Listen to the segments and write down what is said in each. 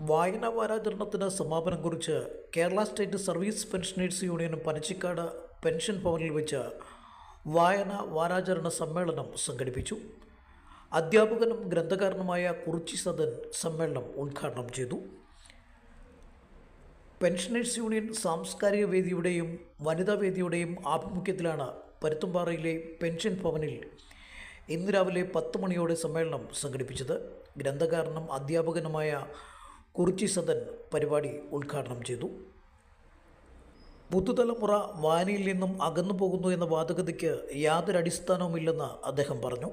വായനാ വാരാചരണത്തിന് സമാപനം കുറിച്ച് Kerala state service pensioners union Panachikkad pension ഭവനിൽ വെച്ച് വായന വാരാചരണ സമ്മേളനം സംഘടിപ്പിച്ചു. അധ്യാപകനും ഗ്രന്ഥകാരനുമായ കുറിച്ചി സദൻ സമ്മേളനം ഉദ്ഘാടനം ചെയ്തു. പെൻഷനേഴ്സ് യൂണിയൻ സാംസ്കാരിക വേദിയുടെയും വനിതാ വേദിയുടെയും ആഭിമുഖ്യത്തിലാണ് പരുത്തുംപാറയിലെ പെൻഷൻ ഭവനിൽ ഇന്ന് രാവിലെ പത്ത് മണിയോടെ സമ്മേളനം സംഘടിപ്പിച്ചത്. ഗ്രന്ഥകാരനും അധ്യാപകനുമായ കുറിച്ചി സദൻ പരിപാടി ഉദ്ഘാടനം ചെയ്തു. പുതുതലമുറ വായനയിൽ നിന്നും അകന്നു പോകുന്നു എന്ന വാദഗതിക്ക് യാതൊരു അടിസ്ഥാനവുമില്ലെന്ന് അദ്ദേഹം പറഞ്ഞു.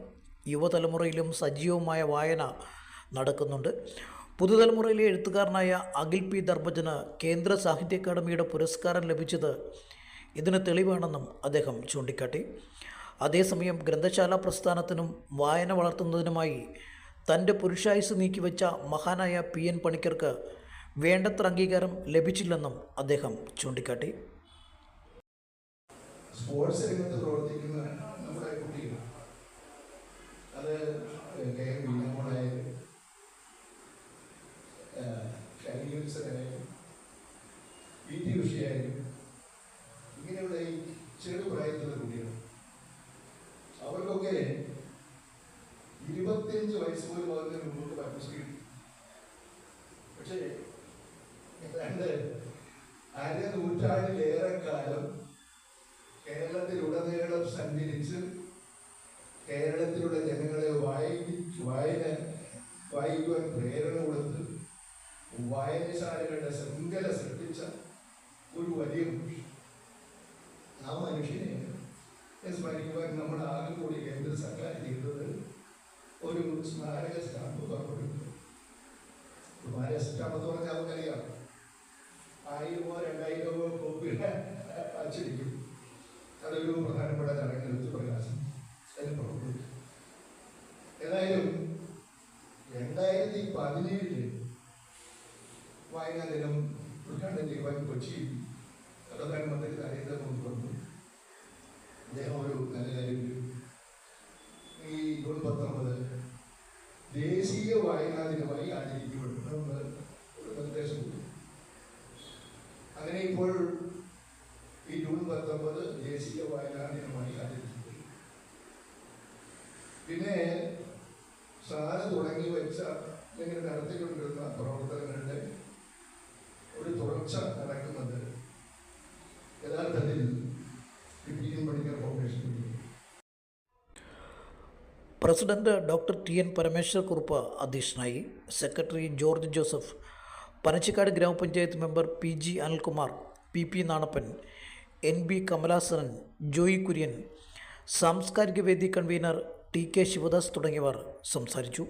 യുവതലമുറയിലും സജീവമായ വായന നടക്കുന്നുണ്ട്. പുതുതലമുറയിലെ എഴുത്തുകാരനായ അഖിൽ പി ധർമ്മജന് കേന്ദ്ര സാഹിത്യ അക്കാദമിയുടെ പുരസ്കാരം ലഭിച്ചത് ഇതിന് തെളിവാണെന്നും അദ്ദേഹം ചൂണ്ടിക്കാട്ടി. അതേസമയം ഗ്രന്ഥശാല പ്രസ്ഥാനത്തിനും വായന വളർത്തുന്നതിനുമായി തന്റെ പുരുഷായുസ് നീക്കിവെച്ച മഹാനായ പി എൻ പണിക്കർക്ക് വേണ്ടത്ര അംഗീകാരം ലഭിച്ചില്ലെന്നും അദ്ദേഹം ചൂണ്ടിക്കാട്ടി. സ്പോർട്സ് രംഗത്ത് പ്രവർത്തിക്കുന്ന നമ്മുടെ കുട്ടികൾ അത് കെ എം വീണമോളായാലും ഷൈനി വിൽസനായാലും പി ടി ഉഷയായാലും ഇങ്ങനെയുള്ള ഈ ചെറുപ്രായത്തിലുള്ള കുട്ടികൾ അവർക്കൊക്കെ ഇരുപത്തിയഞ്ച് വയസ്സ് പോലും ആകുന്നതിന് മുന്നോട്ട് പത്മശ്രീ കിട്ടി പക്ഷേ ഏതാണ്ട് അര നൂറ്റാണ്ടിലേറെ കാലം കേരളത്തിലുടനീളം സഞ്ചരിച്ച് കേരളത്തിലുള്ള ജനങ്ങളെ വായിച്ച് വായന വായിക്കുവാൻ പ്രേരണ കൊടുത്ത് വായനശാലകളുടെ ശൃംഖല സൃഷ്ടിച്ച ഒരു വലിയ മനുഷ്യൻ. ആ മനുഷ്യനെ സ്മരിക്കുവാൻ നമ്മുടെ ആകെ കൂടി കേന്ദ്ര സർക്കാർ ചെയ്തത് ഒരു സ്മാരക സ്റ്റാമ്പ് പുറപ്പെടുവിച്ചു സ്മാരക സ്റ്റാമ്പ് എന്ന് പറഞ്ഞാൽ നമുക്കറിയാം. ആയിരമോ രണ്ടായിരമോ കോപ്പിയുടെ അച്ചടിക്കും അതൊരു പ്രധാനപ്പെട്ട ചടങ്ങിൽ പ്രകാശം അതിന് പുറപ്പെടുവിച്ചു ഏതായാലും രണ്ടായിരത്തി പതിനേഴിൽ വായനാ ദിനം ഉദ്ഘാടനം ചെയ്യുവാൻ കൊച്ചിയിൽ പ്രധാനമന്ത്രി നരേന്ദ്രമോദി വന്നു. അദ്ദേഹം ഒരു നല്ല തുടങ്ങി വെച്ച ഇങ്ങനെ നടത്തിക്കൊണ്ടിരുന്ന പ്രവർത്തനങ്ങളുടെ ഒരു തുടർച്ച നടക്കുന്നത് യഥാർത്ഥത്തിൽ president doctor T N Parameshwar Kurup അധ്യക്ഷനായി സെക്രട്ടറി ജോർജ് ജോസഫ് പനച്ചിക്കാട് ഗ്രാമപഞ്ചായത്ത് member P G Anilkumar P P Nanappan N B Kamalasanan Joy Kurian സാംസ്കാരിക വേദി കൺവീനർ ടി കെ ശിവദാസ് തുടങ്ങിയവർ സംസാരിച്ചു.